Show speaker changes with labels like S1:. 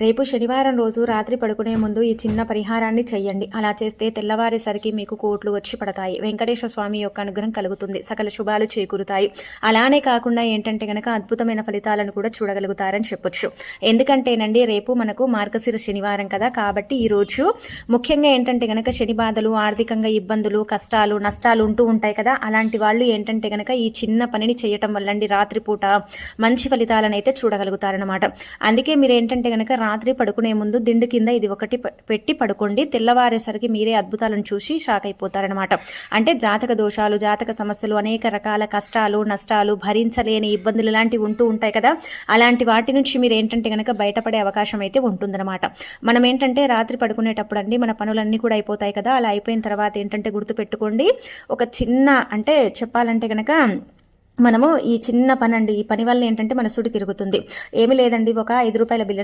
S1: రేపు శనివారం రోజు రాత్రి పడుకునే ముందు ఈ చిన్న పరిహారాన్ని చెయ్యండి. అలా చేస్తే తెల్లవారేసరికి మీకు కోట్లు వచ్చి పడతాయి. వెంకటేశ్వర స్వామి యొక్క అనుగ్రహం కలుగుతుంది. సకల శుభాలు చేకూరుతాయి. అలానే కాకుండా ఏంటంటే గనక అద్భుతమైన ఫలితాలను కూడా చూడగలుగుతారని చెప్పొచ్చు. ఎందుకంటేనండి రేపు మనకు మార్గశిర శనివారం కదా. కాబట్టి ఈ రోజు ముఖ్యంగా ఏంటంటే గనక శని బాధలు ఆర్థికంగా ఇబ్బందులు కష్టాలు నష్టాలు ఉంటూ ఉంటాయి కదా. అలాంటి వాళ్ళు ఏంటంటే గనక ఈ చిన్న పనిని చేయటం వల్లండి. రాత్రిపూట మంచి ఫలితాలను అయితే చూడగలుగుతారనమాట అందుకే మీరు ఏంటంటే గనక రాత్రి పడుకునే ముందు దిండు కింద ఇది ఒకటి పెట్టి పడుకోండి. తెల్లవారేసరికి మీరే అద్భుతాలను చూసి షాక్ అయిపోతారనమాట అంటే జాతక దోషాలు జాతక సమస్యలు అనేక రకాల కష్టాలు నష్టాలు భరించలేని ఇబ్బందులు ఇలాంటివి ఉంటూ ఉంటాయి కదా. అలాంటి వాటి నుంచి మీరు ఏంటంటే కనుక బయటపడే అవకాశం అయితే ఉంటుందన్నమాట. మనం ఏంటంటే రాత్రి పడుకునేటప్పుడు అండి మన పనులన్నీ కూడా అయిపోతాయి కదా. అలా అయిపోయిన తర్వాత ఏంటంటే గుర్తు పెట్టుకోండి ఒక చిన్న అంటే చెప్పాలంటే కనుక మనము ఈ చిన్న పని అండి ఈ పని వల్ల ఏంటంటే మన సుడి తిరుగుతుంది. ఏమి లేదండి. ఒక ఐదు రూపాయల బిల్లును